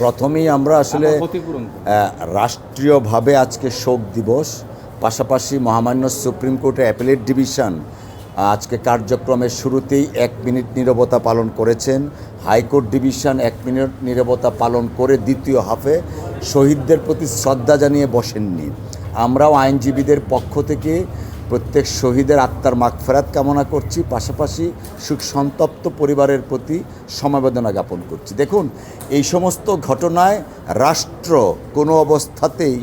প্রথমেই আমরা আসলে রাষ্ট্রীয়ভাবে আজকে শোক দিবস পাশাপাশি মহামান্য সুপ্রিম কোর্টের অ্যাপেলেট ডিভিশন আজকে কার্যক্রমের শুরুতেই এক মিনিট নীরবতা পালন করেছেন। হাইকোর্ট ডিভিশন এক মিনিট নীরবতা পালন করে দ্বিতীয় হাফে শহীদদের প্রতি শ্রদ্ধা জানিয়ে বসেননি। আমরাও আইনজীবীদের পক্ষ থেকে প্রত্যেক শহীদের আত্মার মাগফেরাত কামনা করছি, পাশাপাশি সুখ সন্তপ্ত পরিবারের প্রতি সমবেদনা জ্ঞাপন করছি। দেখুন, এই সমস্ত ঘটনায় রাষ্ট্র কোনো অবস্থাতেই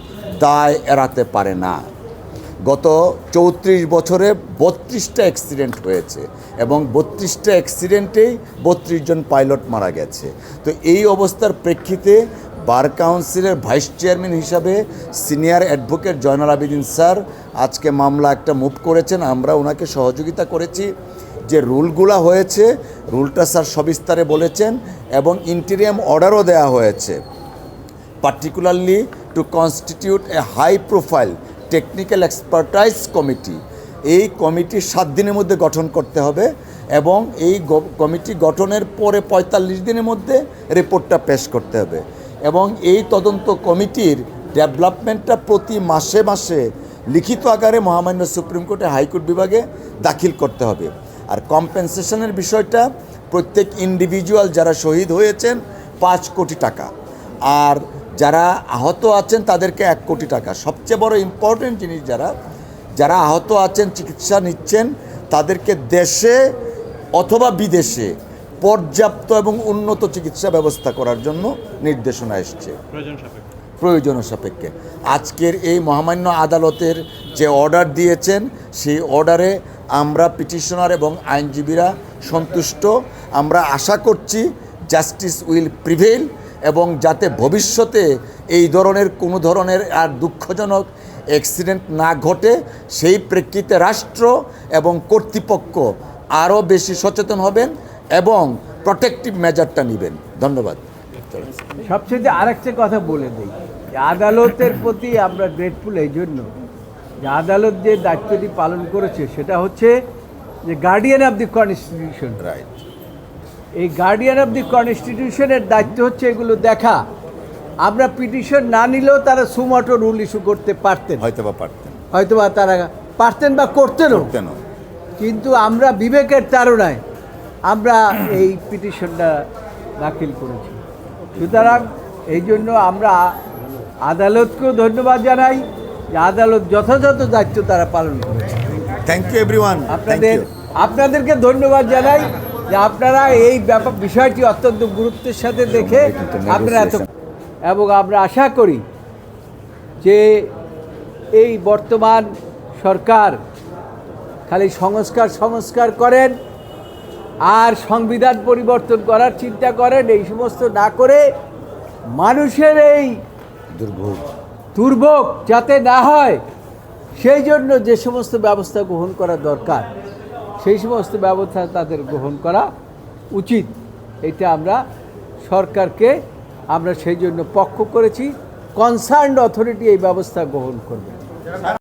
দায় এড়াতে পারে না। গত চৌত্রিশ বছরে বত্রিশটা অ্যাক্সিডেন্ট হয়েছে এবং বত্রিশটা অ্যাক্সিডেন্টেই বত্রিশ জন পাইলট মারা গেছে। তো এই অবস্থার প্রেক্ষিতে বার কাউন্সিলের ভাইস চেয়ারম্যান হিসাবে senior advocate Joynal Abedin sir আজকে মামলা একটা মুভ করেছেন, আমরা ওনাকে সহযোগিতা করেছি যে রুলগুলো হয়েছে, রুলটা স্যার সবিস্তারে বলেছেন এবং ইন্টেরিয়াম অর্ডারও দেওয়া হয়েছে। Particularly to constitute a high profile technical expertise committee এই কমিটি সাত দিনের মধ্যে গঠন করতে হবে এবং এই কমিটি গঠনের পরে পঁয়তাল্লিশ দিনের মধ্যে রিপোর্টটা পেশ করতে হবে। এবং এই তদন্ত কমিটির ডেভেলপমেন্টটা প্রতি মাসে মাসে লিখিত আকারে মহামান্য সুপ্রিম কোর্টে হাইকোর্ট বিভাগে দাখিল করতে হবে। আর কম্পেনসেশনের বিষয়টা, প্রত্যেক ইন্ডিভিজুয়াল যারা শহীদ হয়েছেন, পাঁচ কোটি টাকা। আর যারা আহত আছেন, তাদেরকে এক কোটি টাকা। সবচেয়ে বড় ইম্পর্টেন্ট জিনিস যারা যারা আহত আছেন, চিকিৎসা নিচ্ছেন, তাদেরকে দেশে অথবা বিদেশে পর্যাপ্ত এবং উন্নত চিকিৎসা ব্যবস্থা করার জন্য নির্দেশনা এসছে। প্রয়োজন সাপেক্ষে। আজকের এই মহামান্য আদালতের যে অর্ডার দিয়েছেন, সেই অর্ডারে আমরা পিটিশনার এবং আইনজীবীরা সন্তুষ্ট। আমরা আশা করছি জাস্টিস উইল প্রিভেল এবং যাতে ভবিষ্যতে এই ধরনের কোনো ধরনের আর দুঃখজনক অ্যাক্সিডেন্ট না ঘটে, সেই প্রেক্ষিতে রাষ্ট্র এবং কর্তৃপক্ষ আরও বেশি সচেতন হবেন এবং প্রোটেক্টিভ মেজারটা নেবেন। ধন্যবাদ। সবচেয়ে আরেকটা কথা বলে দিই যে আদালতের প্রতি আমরা গ্রেটফুল এই জন্য। যে আদালত যে দায়িত্বটি পালন করেছে সেটা হচ্ছে যে guardian of the constitution right এই গার্ডিয়ান অফ দি কনস্টিটিউশনের দায়িত্ব হচ্ছে এগুলো দেখা। আমরা পিটিশন না নিলেও তারা সুমটো রুল ইস্যু করতে পারতেন। হয়তো বা পারতেন। হয়তোবা তারা পারতেন বা করতেনও। কেন কিন্তু আমরা বিবেকের তাড়নায় আমরা এই পিটিশনটা দাখিল করেছি। সুতরাং এই জন্য আমরা আদালতকেও ধন্যবাদ জানাই যে আদালত যথাযথ দায়িত্ব তারা পালন করেছে। থ্যাংক ইউ এভরিওয়ান আপনাদের আপনাদেরকে ধন্যবাদ জানাই যে আপনারা এই ব্যাপার বিষয়টি অত্যন্ত গুরুত্বের সাথে দেখে আপনারা এত এবং আমরা আশা করি যে এই বর্তমান সরকার খালি সংস্কার সংস্কার করেন আর সংবিধান পরিবর্তন করার চিন্তা করেন এই সমস্ত না করে মানুষের এই দুর্ভোগ। দুর্ভোগ যাতে না হয় সেই জন্য যে সমস্ত ব্যবস্থা গ্রহণ করা দরকার সেই সমস্ত ব্যবস্থা তাদের গ্রহণ করা উচিত। এটা আমরা সরকারকে আমরা সেই জন্য পক্ষ করেছি। কনসার্ন অথরিটি এই ব্যবস্থা গ্রহণ করবে।